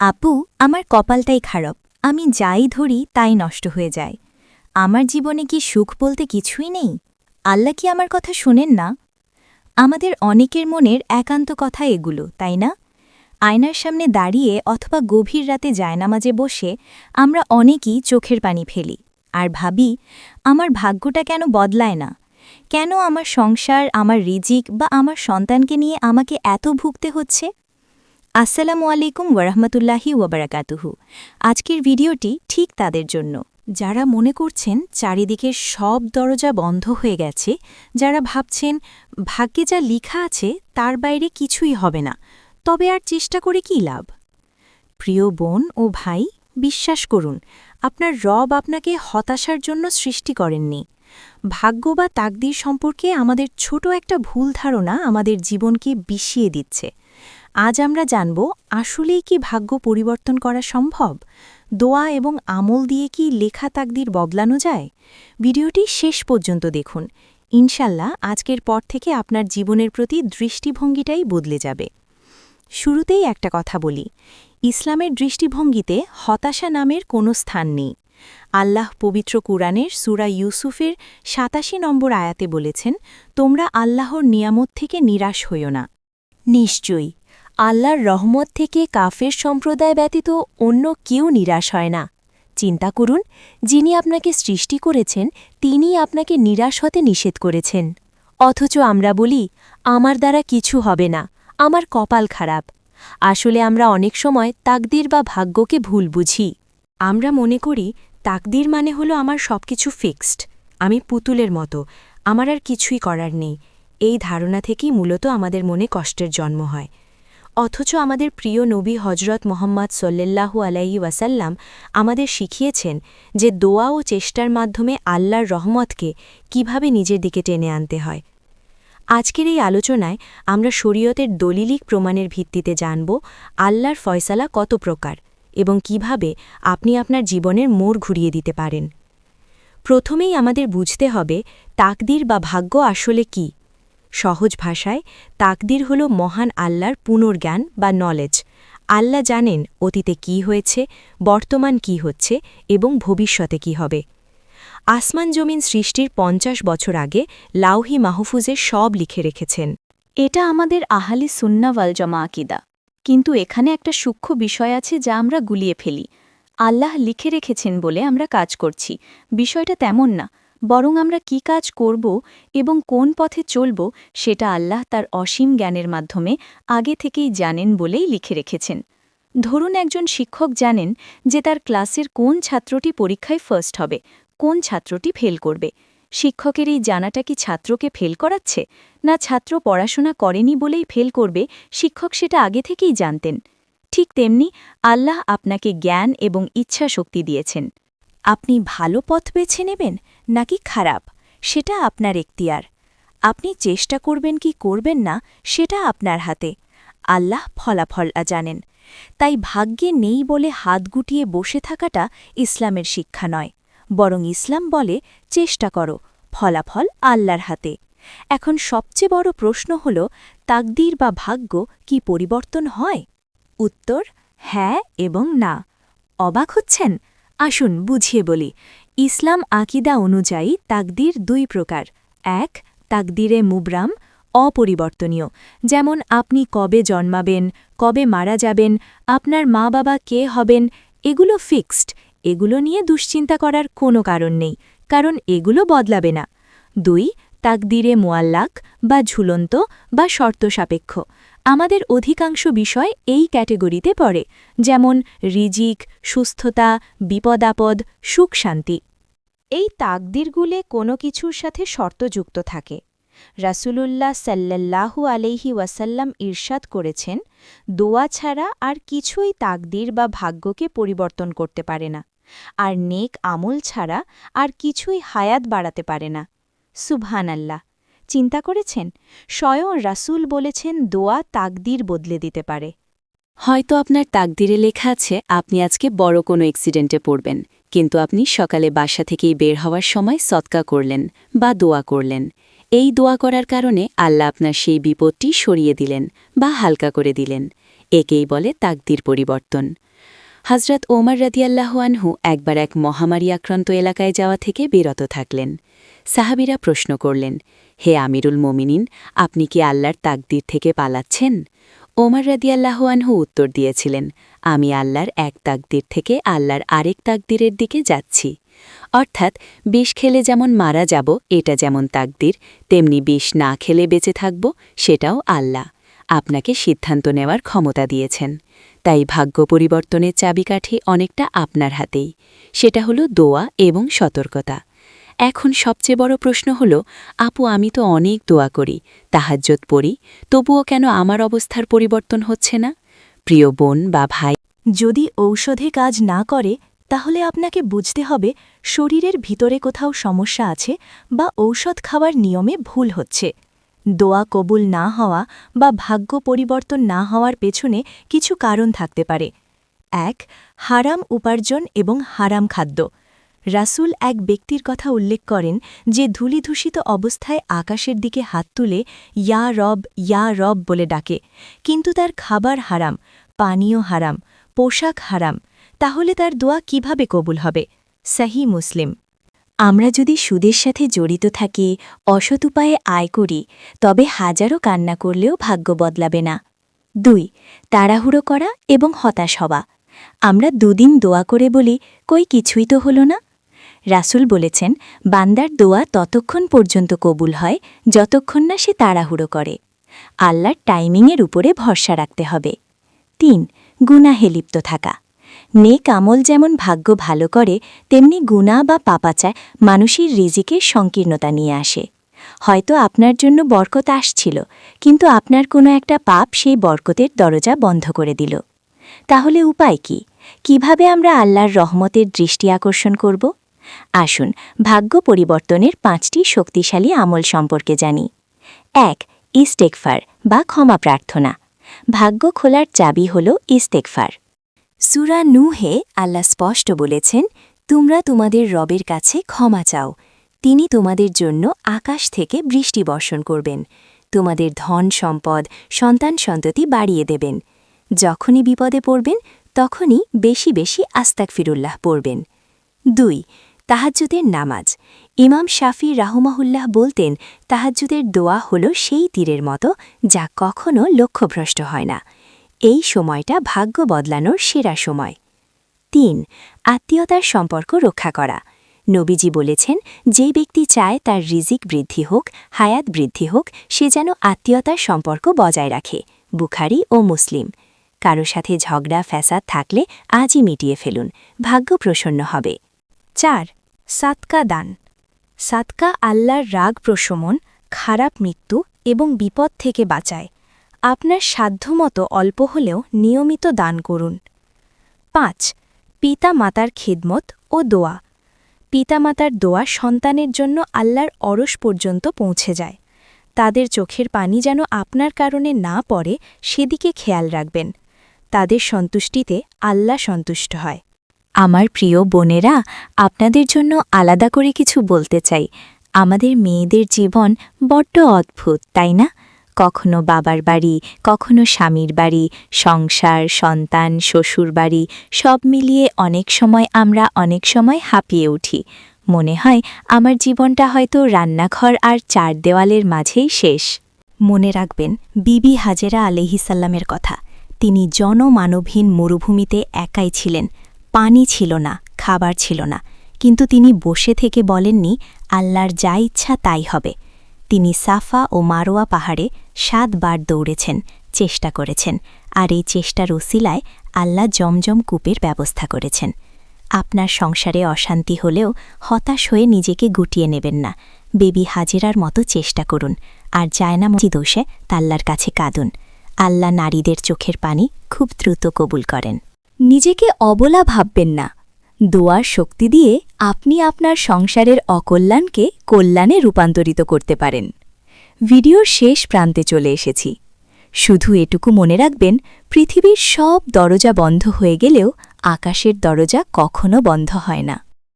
আপু, আমার কপালটাই খারাপ। আমি যাই ধরি, তাই নষ্ট হয়ে যায়। আমার জীবনে কি সুখ বলতে কিছুই নেই? আল্লাহ কি আমার কথা শোনেন না? আমাদের অনেকের মনের একান্ত কথা এগুলো, তাই না? আয়নার সামনে দাঁড়িয়ে অথবা গভীর রাতে জায়নামাজে বসে আমরা অনেকেই চোখের পানি ফেলি আর ভাবি, আমার ভাগ্যটা কেন বদলায় না? কেন আমার সংসার, আমার রিজিক বা আমার সন্তানকে নিয়ে আমাকে এত ভুগতে হচ্ছে? আসসালামু আলাইকুম ওরহমতুল্লাহি ওবরাকাতুহু আজকের ভিডিওটি ঠিক তাদের জন্য। যারা মনে করছেন চারিদিকের সব দরজা বন্ধ হয়ে গেছে, যারা ভাবছেন ভাগ্যে যা লিখা আছে তার বাইরে কিছুই হবে না, তবে আর চেষ্টা করে কি লাভ? প্রিয় বোন ও ভাই, বিশ্বাস করুন, আপনার রব আপনাকে হতাশার জন্য সৃষ্টি করেননি। ভাগ্য বা তাকদির সম্পর্কে আমাদের ছোট একটা ভুল ধারণা আমাদের জীবনকে বিষিয়ে দিচ্ছে। আজ আমরা জানব, আসলেই কি ভাগ্য পরিবর্তন করা সম্ভব? দোয়া এবং আমল দিয়ে কি লেখা তাকদির বদলানো যায়? ভিডিওটি শেষ পর্যন্ত দেখুন। ইনশাল্লাহ, আজকের পর থেকে আপনার জীবনের প্রতি দৃষ্টিভঙ্গিটাই বদলে যাবে। শুরুতেই একটা কথা বলি। ইসলামের দৃষ্টিভঙ্গিতে হতাশা নামের কোনো স্থান নেই। আল্লাহ পবিত্র কুরআনের সুরা ইউসুফের সাতাশি নম্বর আয়াতে বলেছেন, তোমরা আল্লাহর নিয়ামত থেকে নিরাশ হইও না। নিশ্চয়ই আল্লাহর রহমত থেকে কাফের সম্প্রদায় ব্যতীত অন্য কেউ নিরাশ হয় না। চিন্তা করুন, যিনি আপনাকে সৃষ্টি করেছেন তিনি আপনাকে নিরাশ হতে নিষেধ করেছেন। অথচ আমরা বলি, আমার দ্বারা কিছু হবে না, আমার কপাল খারাপ। আসলে আমরা অনেক সময় তাকদির বা ভাগ্যকে ভুল বুঝি। আমরা মনে করি, তাকদির মানে হলো আমার সবকিছু ফিক্সড, আমি পুতুলের মতো, আমার আর কিছুই করার নেই। এই ধারণা থেকেই মূলত আমাদের মনে কষ্টের জন্ম হয়। অথচ আমাদের প্রিয় নবী হজরত মোহাম্মদ সল্লাল্লাহু আলাইহি ওয়াসাল্লাম আমাদের শিখিয়েছেন যে দোয়া ও চেষ্টার মাধ্যমে আল্লাহর রহমতকে কীভাবে নিজের দিকে টেনে আনতে হয়। আজকের এই আলোচনায় আমরা শরীয়তের দলিলিক প্রমাণের ভিত্তিতে জানব আল্লাহর ফয়সালা কত প্রকার এবং কীভাবে আপনি আপনার জীবনের মোড় ঘুরিয়ে দিতে পারেন। প্রথমেই আমাদের বুঝতে হবে তাকদির বা ভাগ্য আসলে কি। সহজ ভাষায়, তাকদির হল মহান আল্লাহর পুনর্জ্ঞান বা নলেজ আল্লাহ জানেন অতীতে কি হয়েছে, বর্তমান কি হচ্ছে এবং ভবিষ্যতে কি হবে। আসমান জমিন সৃষ্টির পঞ্চাশ বছর আগে লাউহি মাহফুজে সব লিখে রেখেছেন। এটা আমাদের আহালি সুন্নাওয়াল জমা আকিদা। কিন্তু এখানে একটা সূক্ষ্ম বিষয় আছে যা আমরা গুলিয়ে ফেলি। আল্লাহ লিখে রেখেছেন বলে আমরা কাজ করছি। বিষয়টা তেমন না। বরং আমরা কি কাজ করব এবং কোন পথে চলব সেটা আল্লাহ তার অসীম জ্ঞানের মাধ্যমে আগে থেকেই জানেন বলেই লিখে রেখেছেন। ধরুন একজন শিক্ষক জানেন যে তার ক্লাসের কোন ছাত্রটি পরীক্ষায় ফার্স্ট হবে, কোন ছাত্রটি ফেল করবে। শিক্ষকের এই জানাটা কি ছাত্রকে ফেল করাচ্ছে, না ছাত্র পড়াশোনা করেনি বলেই ফেল করবে, শিক্ষক সেটা আগে থেকেই জানতেন। ঠিক তেমনি আল্লাহ আপনাকে জ্ঞান এবং ইচ্ছা শক্তি দিয়েছেন। আপনি ভালো পথ বেছে নেবেন নাকি খারাপ? সেটা আপনার এখতিয়ার। আপনি চেষ্টা করবেন কি করবেন না, সেটা আপনার হাতে। আল্লাহ ফলাফল জানেন তাই ভাগ্যে নেই বলে হাত গুটিয়ে বসে থাকাটা ইসলামের শিক্ষা নয়। বরং ইসলাম বলে, চেষ্টা করো, ফলাফল আল্লাহর হাতে। এখন সবচেয়ে বড় প্রশ্ন হল, তাকদির বা ভাগ্য কি পরিবর্তন হয়? উত্তর হ্যাঁ এবং না। অবাক হচ্ছেন? আসুন বুঝিয়ে বলি। ইসলাম আকিদা অনুযায়ী তাকদির দুই প্রকার। এক, তাকদিরে মুবরাম, অপরিবর্তনীয়। যেমন আপনি কবে জন্মাবেন, কবে মারা যাবেন, আপনার মা বাবা কে হবেন, এগুলো ফিক্সড। এগুলো নিয়ে দুশ্চিন্তা করার কোনো কারণ নেই, কারণ এগুলো বদলাবে না। দুই, তাকদিরে মোয়াল্লাক বা ঝুলন্ত বা শর্ত সাপেক্ষ। আমাদের অধিকাংশ বিষয় এই ক্যাটেগরিতে পড়ে, যেমন রিজিক, সুস্থতা, বিপদাপদ সুখ শান্তি এই তাকদিরগুলে কোনো কিছুর সাথে শর্তযুক্ত থাকে। রাসূলুল্লাহ সাল্লাল্লাহু আলাইহি ওয়াসাল্লাম ইরশাদ করেছেন, দোয়া ছাড়া আর কিছুই তাকদির বা ভাগ্যকে পরিবর্তন করতে পারে না, আর নেক আমল ছাড়া আর কিছুই হায়াত বাড়াতে পারে না। সুবহান আল্লাহ চিন্তা করেছেন? স্বয়ং রাসূল বলেছেন, দোয়া তাকদির বদলে দিতে পারে। হয়তো আপনার তাকদিরে লেখা আছে, আপনি আজকে বড় কোনো অ্যাক্সিডেন্টে পড়বেন, কিন্তু আপনি সকালে বাসা থেকেই বের হওয়ার সময় সৎকা করলেন বা দোয়া করলেন। এই দোয়া করার কারণে আল্লাহ আপনার সেই বিপদটি সরিয়ে দিলেন বা হালকা করে দিলেন। একেই বলে তাকদির পরিবর্তন। হজরত ওমর রাদিয়াল্লাহু আনহু একবার এক মহামারী আক্রান্ত এলাকায় যাওয়া থেকে বিরত থাকলেন। সাহাবিরা প্রশ্ন করলেন, হে আমিরুল মোমিনিন, আপনি কি আল্লাহর তাকদির থেকে পালাচ্ছেন? ওমর রাদিয়াল্লাহু আনহু উত্তর দিয়েছিলেন, আমি আল্লাহর এক তাকদির থেকে আল্লাহর আরেক তাকদিরের দিকে যাচ্ছি। অর্থাৎ বিষ খেলে যেমন মারা যাব, এটা যেমন তাকদির, তেমনি বিষ না খেলে বেঁচে থাকব, সেটাও আল্লাহ। আপনাকে সিদ্ধান্ত নেওয়ার ক্ষমতা দিয়েছেন। তাই ভাগ্য পরিবর্তনের চাবিকাঠি অনেকটা আপনার হাতেই। সেটা হলো দোয়া এবং সতর্কতা। এখন সবচেয়ে বড় প্রশ্ন হল, আপু, আমি তো অনেক দোয়া করি তাহাজ্জত পড়ি, তবুও কেন আমার অবস্থার পরিবর্তন হচ্ছে না? প্রিয় বোন বা ভাই, যদি ঔষধে কাজ না করে, তাহলে আপনাকে বুঝতে হবে শরীরের ভিতরে কোথাও সমস্যা আছে বা ঔষধ খাওয়ার নিয়মে ভুল হচ্ছে। দোয়া কবুল না হওয়া বা ভাগ্য পরিবর্তন না হওয়ার পেছনে কিছু কারণ থাকতে পারে। এক, হারাম উপার্জন এবং হারাম খাদ্য। রাসূল এক ব্যক্তির কথা উল্লেখ করেন যে ধূলিধূসিত অবস্থায় আকাশের দিকে হাত তুলে ইয়া রব ইয়া রব বলে ডাকে। কিন্তু তার খাবার হারাম, পানীয় হারাম, পোশাক হারাম। তাহলে তার দোয়া কীভাবে কবুল হবে? সাহি মুসলিম আমরা যদি সুদের সাথে জড়িত থাকি, অসৎ উপায়ে আয় করি, তবে হাজারো কান্না করলেও ভাগ্য বদলাবে না। দুই, তাড়াহুড়ো করা এবং হতাশ হওয়া। আমরা দুদিন দোয়া করে বলি, কই কিছুই তো হলো না? রাসূল বলেছেন, বান্দার দোয়া ততক্ষণ পর্যন্ত কবুল হয়, যতক্ষণ না সে তাড়াহুড়ো করে। আল্লাহর টাইমিংয়ের উপরে ভরসা রাখতে হবে। তিন, গুনাহে লিপ্ত থাকা। নেক আমল যেমন ভাগ্য ভালো করে, তেমনি গুণা বা পাপাচায় মানুষের রিজিকের সংকীর্ণতা নিয়ে আসে। হয়তো আপনার জন্য বরকত আসছিল, কিন্তু আপনার কোনো একটা পাপ সেই বরকতের দরজা বন্ধ করে দিল। তাহলে উপায় কি? কীভাবে আমরা আল্লাহর রহমতের দৃষ্টি আকর্ষণ করব? আসুন ভাগ্য পরিবর্তনের পাঁচটি শক্তিশালী আমল সম্পর্কে জানি। এক ইস্টেকফার বা ক্ষমা প্রার্থনা। ভাগ্য খোলার চাবি হল ইস্তেকফার সুরা নুহে আল্লাহ স্পষ্ট বলেছেন, তোমরা তোমাদের রবের কাছে ক্ষমা চাও। তিনি তোমাদের জন্য আকাশ থেকে বৃষ্টি বর্ষণ করবেন। তোমাদের ধন সম্পদ, সন্তান সন্ততি বাড়িয়ে দেবেন। যখনই বিপদে পড়বেন, তখনই বেশি বেশি আস্তাক ফিরুল্লাহ পড়বেন। দুই, তাহাজ্জুদের নামাজ। ইমাম শাফি রাহমাহুল্লাহ বলতেন, তাহাজ্জুদের দোয়া হল সেই তীরের মতো যা কখনও লক্ষ্যভ্রষ্ট হয় না। এই সময়টা ভাগ্য বদলানোর সেরা সময়। তিন, আত্মীয়তার সম্পর্ক রক্ষা করা। নবীজি বলেছেন, যে ব্যক্তি চায় তার রিজিক বৃদ্ধি হোক, হায়াত বৃদ্ধি হোক, সে যেন আত্মীয়তার সম্পর্ক বজায় রাখে, বুখারি ও মুসলিম। কারও সাথে ঝগড়া, ফ্যাসাদ থাকলে আজই মিটিয়ে ফেলুন, ভাগ্য প্রসন্ন হবে। চার সাতকা দান। সাতকা আল্লাহর রাগ প্রশমন, খারাপ মৃত্যু এবং বিপদ থেকে বাঁচায়। আপনার সাধ্যমতো অল্প হলেও নিয়মিত দান করুন। পাঁচ পিতা মাতার খিদমত ও দোয়া। পিতামাতার দোয়া সন্তানের জন্য আল্লাহর অরস পর্যন্ত পৌঁছে যায়। তাদের চোখের পানি যেন আপনার কারণে না পড়ে, সেদিকে খেয়াল রাখবেন। তাদের সন্তুষ্টিতে আল্লাহ সন্তুষ্ট হয়। আমার প্রিয় বোনেরা, আপনাদের জন্য আলাদা করে কিছু বলতে চাই। আমাদের মেয়েদের জীবন বড্ড অদ্ভুত, তাই না? কখনো বাবার বাড়ি, কখনো স্বামীর বাড়ি, সংসার, সন্তান, শ্বশুর বাড়ি, সব মিলিয়ে অনেক সময় আমরা অনেক সময় হাঁপিয়ে উঠি। মনে হয় আমার জীবনটা হয়তো রান্নাঘর আর চার দেওয়ালের মাঝেই শেষ। মনে রাখবেন, বিবি হাজেরা আলহিসাল্লামের কথা। তিনি জনমানবহীন মরুভূমিতে একাই ছিলেন। পানি ছিল না, খাবার ছিল না। কিন্তু তিনি বসে থেকে বলেননি, আল্লাহর যা ইচ্ছা তাই হবে। তিনি সাফা ও মারোয়া পাহাড়ে সাতবার দৌড়েছেন, চেষ্টা করেছেন, আর এই চেষ্টার ওসিলায় আল্লাহ জমজম কূপের ব্যবস্থা করেছেন। আপনার সংসারে অশান্তি হলেও হতাশ হয়ে নিজেকে গুটিয়ে নেবেন না। বেবি হাজিরার মতো চেষ্টা করুন, আর জায়না মজি দোষে তাল্লার কাছে কাঁদুন। আল্লাহ নারীদের চোখের পানি খুব দ্রুত কবুল করেন। নিজেকে অবলা ভাববেন না দোয়ার শক্তি দিয়ে আপনি আপনার সংসারের অকল্যাণকে কল্যাণে রূপান্তরিত করতে পারেন। ভিডিওর শেষ প্রান্তে চলে এসেছি। শুধু এটুকু মনে রাখবেন, পৃথিবীর সব দরজা বন্ধ হয়ে গেলেও আকাশের দরজা কখনো বন্ধ হয় না।